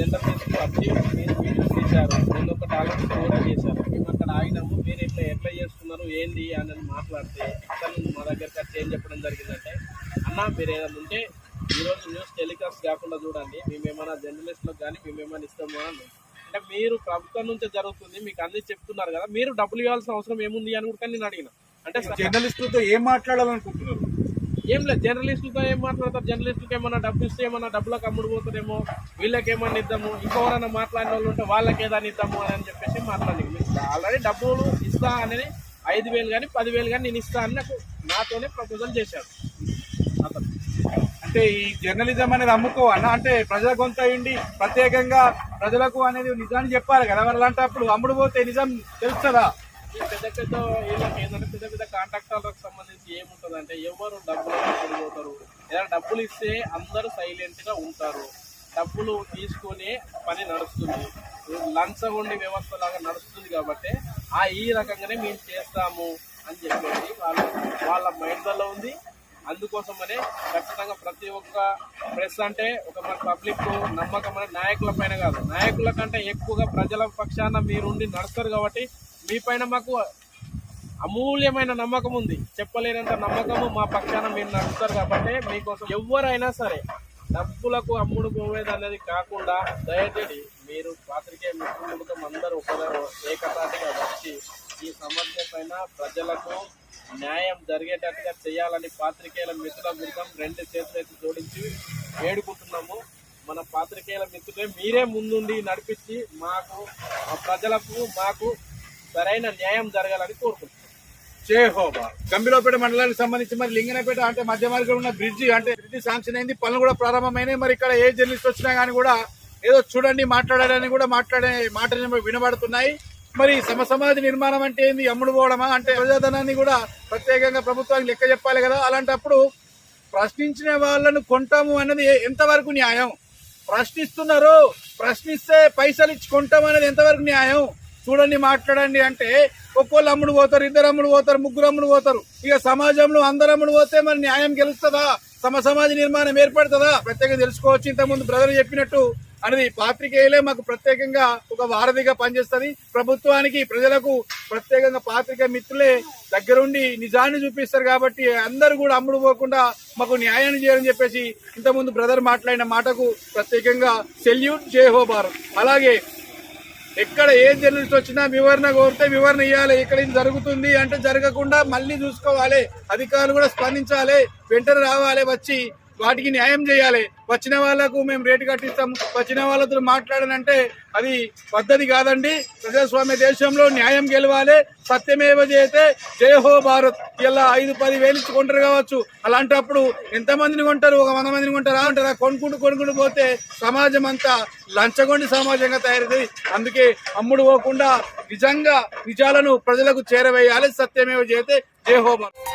జెండా మీదకి వచ్చి మీరు వీడియోస్ తీశారు నేను ఒకటి ఆలోచన కూడా చేశారు. మేము అక్కడ ఆగినాము. మీరు ఇట్లా ఎట్లా చేస్తున్నారు ఏంది అని మాట్లాడితే అతను మా దగ్గరికి వచ్చి ఏం చెప్పడం జరిగిందంటే అన్న మీరు ఏదైనా ఉంటే ఈరోజు న్యూస్ టెలికాస్ట్ కాకుండా చూడండి. మేమేమైనా జర్నలిస్ట్లకు కానీ మేమేమైనా ఇస్తామా అని. అంటే మీరు ప్రభుత్వం నుంచే జరుగుతుంది మీకు అన్ని చెప్తున్నారు కదా. మీరు డబ్బులు ఇవ్వాల్సిన అవసరం ఏముంది అని కూడా నేను అడిగిన. అంటే జర్నలిస్టులతో ఏం మాట్లాడాలనుకుంటున్నారు? ఏం లేదు జర్నలిస్టులతో ఏం మాట్లాడతారు? జర్నలిస్టులకి ఏమన్నా డబ్బు ఇస్తే ఏమన్నా డబ్బులకు అమ్ముడు పోతారేమో వీళ్ళకి ఏమన్నా ఇద్దాము ఇంకెవరైనా మాట్లాడిన వాళ్ళు ఉంటే వాళ్ళకి ఏదైనా ఇద్దాము అని చెప్పేసి మాట్లాడి ఆల్రెడీ డబ్బులు ఇస్తా అనేది ఐదు వేలు కానీ పదివేలు కానీ నేను ఇస్తా అని నాకు నాతోనే ప్రపోజల్ చేశాడు అతను. అంటే ఈ జర్నలిజం అనేది అమ్ముకోవన్న అంటే ప్రజల గొంత ఉండి ప్రత్యేకంగా ప్రజలకు అనేది నిజాన్ని చెప్పాలి కదా. మరి అలాంటప్పుడు అమ్ముడు పోతే నిజం తెలుస్తుందా? ఈ పెద్ద పెద్ద వీళ్ళకి ఏంటంటే పెద్ద పెద్ద కాంట్రాక్టర్లకు సంబంధించి ఏముంటుంది అంటే ఎవరు డబ్బులు పోతారు? ఏదైనా డబ్బులు ఇస్తే అందరూ సైలెంట్గా ఉంటారు. డబ్బులు తీసుకొని పని నడుస్తుంది. లంచగొండి వ్యవస్థ లాగా నడుస్తుంది కాబట్టి ఆ ఈ రకంగానే మేము చేస్తాము అని చెప్పేసి వాళ్ళు వాళ్ళ మైండ్లలో ఉంది. అందుకోసమనే ఖచ్చితంగా ప్రతి ఒక్క ప్రెస్ అంటే ఒక మన పబ్లిక్ నమ్మకం అనే నాయకుల పైన కాదు. నాయకుల కంటే ఎక్కువగా ప్రజల పక్షాన మీరుండి నడుస్తారు కాబట్టి మీ పైన మాకు అమూల్యమైన నమ్మకం ఉంది. చెప్పలేనంత నమ్మకము మా పక్షాన మీరు నడుస్తారు కాబట్టి మీకోసం ఎవరైనా సరే డబ్బులకు అమ్ముడు పోయేది అనేది కాకుండా దయచేసి మీరు పాత్రికేయ మిత్రులకం అందరూ ఒక ఏకతాటిగా వచ్చి ఈ సమస్య పైన ప్రజలకు న్యాయం జరిగేటట్టుగా చేయాలని పాత్రికేయుల మిత్రుల బృందం రెండు చేతులైతే జోడించి వేడుకుంటున్నాము. మన పాత్రికేయుల మిత్రులే మీరే ముందుండి నడిపించి మాకు మా ప్రజలకు మాకు సరైన న్యాయం జరగాలని కోరుకుంటున్నాం. జే హోబా గంభీరపేట మండలానికి సంబంధించి మరి లింగనపేట అంటే మధ్య మార్గంలో ఉన్న బ్రిడ్జి అంటే బ్రిడ్జి శాంక్షన్ అయింది. పనులు కూడా ప్రారంభమైనాయి. మరి ఇక్కడ ఏ జర్నలిస్ట్ వచ్చినా కానీ కూడా ఏదో చూడండి మాట్లాడాలని కూడా మాట్లాడే మాటలు వినబడుతున్నాయి. మరి సమ నిర్మాణం అంటే ఏంది? అమ్ముడు పోవడమా? అంటే ప్రజాధనాన్ని కూడా ప్రత్యేకంగా ప్రభుత్వానికి లెక్క చెప్పాలి కదా. అలాంటప్పుడు ప్రశ్నించిన వాళ్ళను కొంటాము అన్నది ఎంతవరకు న్యాయం? ప్రశ్నిస్తున్నారు ప్రశ్నిస్తే పైసలు ఇచ్చి కొంటాం అనేది ఎంతవరకు న్యాయం? చూడండి మాట్లాడండి అంటే ఒక్కోళ్ళు అమ్ముడు పోతారు ఇద్దరు అమ్ముడు పోతారు ముగ్గురు అమ్ముడు పోతారు. ఇక సమాజంలో అందరు అమ్ముడు పోతే మరి న్యాయం గెలుస్తుందా? సమ సమాజ నిర్మాణం ఏర్పడుతుందా? ప్రత్యేకంగా తెలుసుకోవచ్చు. ఇంతకుముందు బ్రదర్ చెప్పినట్టు అనేది పాత్రికేయులే మాకు ప్రత్యేకంగా ఒక వారధిగా పనిచేస్తుంది. ప్రభుత్వానికి ప్రజలకు ప్రత్యేకంగా పాత్రిక మిత్రులే దగ్గరుండి నిజాన్ని చూపిస్తారు కాబట్టి అందరూ కూడా అమ్ముడు పోకుండా మాకు న్యాయాన్ని చేయాలని చెప్పేసి ఇంతకుముందు బ్రదర్ మాట్లాడిన మాటకు ప్రత్యేకంగా సెల్యూట్ జై హో భారత్. అలాగే ఎక్కడ ఏ జర్నలిస్ట్ వచ్చినా వివరణ కోరితే వివరణ ఇవ్వాలి ఇక్కడ ఇది జరుగుతుంది అంటే జరగకుండా మళ్ళీ చూసుకోవాలి అధికారులు కూడా స్పందించాలి వెంటనే రావాలి వచ్చి వాటికి న్యాయం చేయాలి. వచ్చిన వాళ్ళకు మేము రేటు కట్టిస్తాం వచ్చిన వాళ్ళతో మాట్లాడనంటే అది పద్ధతి కాదండి. ప్రజాస్వామ్య దేశంలో న్యాయం గెలవాలి. సత్యమేవ చేతే జయ హో భారత్. ఇలా ఐదు పది వేలు ఇచ్చి కొంటారు కావచ్చు. అలాంటప్పుడు ఎంతమందిని కొంటారు? ఒక వంద మందిని కొంటారా? అంటారా? కొనుక్కుంటూ కొనుక్కుంటూ పోతే సమాజం అంతా లంచగొండి సమాజంగా తయారవుతుంది అందుకే అమ్ముడు పోకుండా నిజంగా నిజాలను ప్రజలకు చేరవేయాలి. సత్యమేవ చేస్తే జయ హో భారత్.